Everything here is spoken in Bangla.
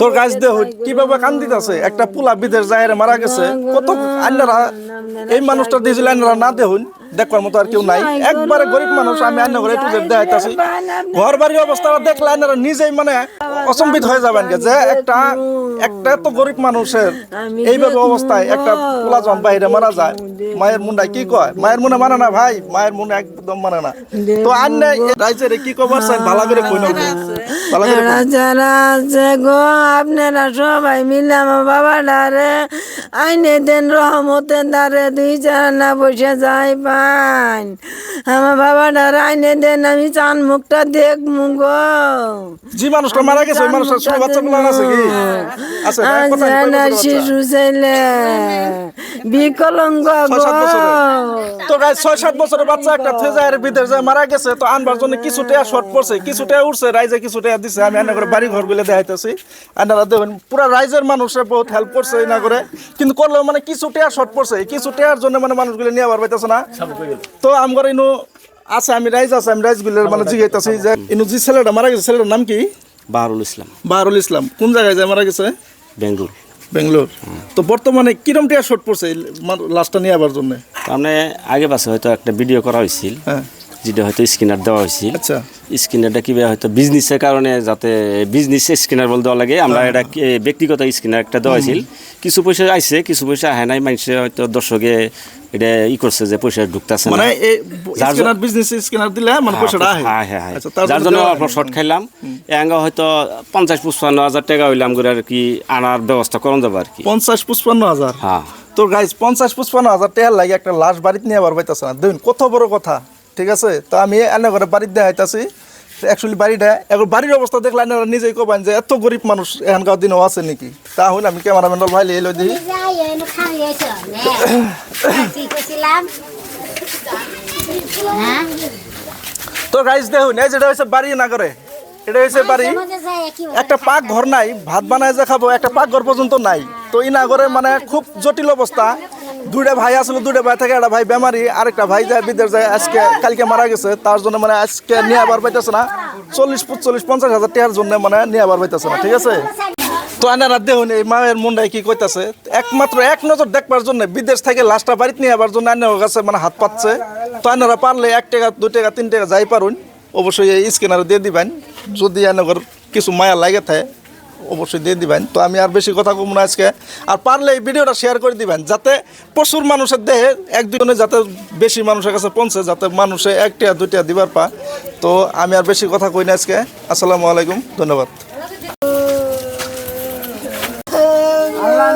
তোর গাছ দেহ কীভাবে কান্দিতেছে? একটা পোলা বিদেশ যায় মারা গেছে। কত আন্নারা এই মানুষটা দিয়েছিল আন্নারা না দেহুন দেখবার মতো আর কেউ নাই। একবারে গরিব মানুষ, আমি আন্না করে একটু দেখাইতেছি। ঘর বাড়ির অবস্থা দেখলে আন্নারা নিজেই মানে অচম্বিত হয়ে যাবেন যে একটা একটা তো গরিব মানুষের এইভাবে অবস্থায় একটা পোলা যখন বাইরে মারা যায় মায়ের মুন্ডায় কি কয়? মায়ের মনে মানে না ভাই মায়ের মনে একদম মানে না। তো আন্য রাইজের কি খবর চাই ভালো করে কই। যারা আছে গো আপনারা সবাই মিলে আমার বাবাটারে আইনে দেন রহমতের দ্বারে দুই চার না বসে যাই পান। আমার বাবাটার আইনে দেন আমি চান মুখটা মানুষটা মারা গেছে ছোট বাচ্চা আছে কি? আছে? শিশু ছেলে বিকলঙ্গ ছয় সাত গো তো guys, ছয় সাত বছরের বাচ্চা একটা থেজায়ের বিদেশ যায় মারা গেছে তো আনবার জন্য কিছু টাকা শর্ট পড়ছে কিছু টাকা উঠছে রাইজে কিছু টাকা দিছে। আমি আনা করে বাড়ি ঘরগুলো দেখাইতেছি। আনারা দেখবেন পুরা রাইজের মানুষের বহুত হেল্প করছে এই না করে কিন্তু করলেও মানে কিছু টাকা শর্ট পড়ছে কিছু টাকার জন্য মানে মানুষগুলো নিয়ে আবার পাইতেছে না। তো ইনু আছে আমি রাইজ আছে আমি মানে জিগাইতেছি যে ইনু যে ছেলেটা মারা গেছে ছেলেটার নাম কি? বাহারুল ইসলাম। বাহারুল ইসলাম কোন জায়গায় যায় মারা গেছে? বেঙ্গুল। বেঙ্গলোর। তো বর্তমানে কিরম টিয়া শর্ট পড়ছে লাস্টটা নিয়ে আবার জন্য? তার আগে পাশে হয়তো একটা ভিডিও করা হয়েছিল হ্যাঁ। যেটা হয়তো স্ক্রিনার দেওয়া হয়েছিল। আচ্ছা। স্ক্যানারটা কি হয়তো বিজনেসের কারণে যাতে বিজনেস স্ক্যানার বলে দেওয়া লাগে। আমরা এটা ব্যক্তিগত স্ক্যানার একটা দেওয়া হয়েছিল কিছু পয়সা আইছে কিছু পয়সা আহে নাই মানুষে হয়তো দর্শকে এটা ই করছে যে পয়সা ঢুকতেছে মানে স্ক্যানার বিজনেস স্ক্যানার দিলে মানে পয়সাটা আহে। হ্যাঁ হ্যাঁ হ্যাঁ। আচ্ছা যার জন্য শর্ট খাইলাম। এঙ্গা হয়তো পঞ্চাশ পঁচপান্ন হাজার টাকা হইলাম করে আর কি আনার ব্যবস্থা করুন যাবে আর কি। পঞ্চাশ পঁচপান্ন হাজার? হ্যাঁ। তো গাইজ পঞ্চাশ পঁচপান্ন হাজার টাকার লাগে একটা লাশ বাড়িতে নিয়ে আবার পাইতেছে না। দেখুন কত বড় কথা। ঠিক আছে? তো আমি এনে করে বাড়িতে দেখাইতেছি। অ্যাকচুয়ালি বাড়িটা, এখন বাড়ির অবস্থা দেখলে আপনারা নিজেই কবেন যে এত গরিব মানুষ এখানকার দিনও আছে নাকি? তাহলে আমি ক্যামেরাম্যান ভাই দিই কি করছিলাম হ্যাঁ তো গাইজ দেখুন, এই যেটা হচ্ছে বাড়ি না করে এটা হচ্ছে বাড়ি। একটা পাক ঘর নাই, ভাত বানায় যে খাব, একটা পাক ঘর পর্যন্ত নাই। তো ই নাগরে মানে খুব জটিল অবস্থা। দুইটা ভাই আসলে, দুইটা ভাই থাকে, একটা ভাই বেমারি, আরেকটা ভাই যায় বিদেশ যায়, আজকে কালকে মারা গেছে, তার জন্য মানে আজকে নিয়ে আবার পাইতেছে না। চল্লিশ চল্লিশ পঞ্চাশ হাজার টাকার জন্য মানে নিয়ে আবার পাইতেছে না, ঠিক আছে? তো আনারা দেখুন এই মায়ের মুন্ডায় কি কইতাছে? একমাত্র এক নজর দেখবার জন্য বিদেশ থেকে লাশটা বাড়িতে নিয়ে আবার জন্য আনার কাছে মানে হাত পাচ্ছে তো আনারা পারলে এক টাকা দু টাকা, তিন টাকা যাই পারুন, অবশ্যই এই স্ক্যানারে দিয়ে দিবেন। যদি আনাগর কিছু মায়া লাগে থাকে অবশ্যই দিয়ে দিবেন তো আমি আর বেশি কথা কম না আজকে আর পারলে এই ভিডিওটা শেয়ার করে দিবেন যাতে প্রচুর মানুষের দেহে এক দুজনে যাতে বেশি মানুষের কাছে পৌঁছে যাতে মানুষে একটা দুইটা দিবার পা তো আমি আর বেশি কথা কই না আজকে আসসালামু আলাইকুম ধন্যবাদ আল্লাহ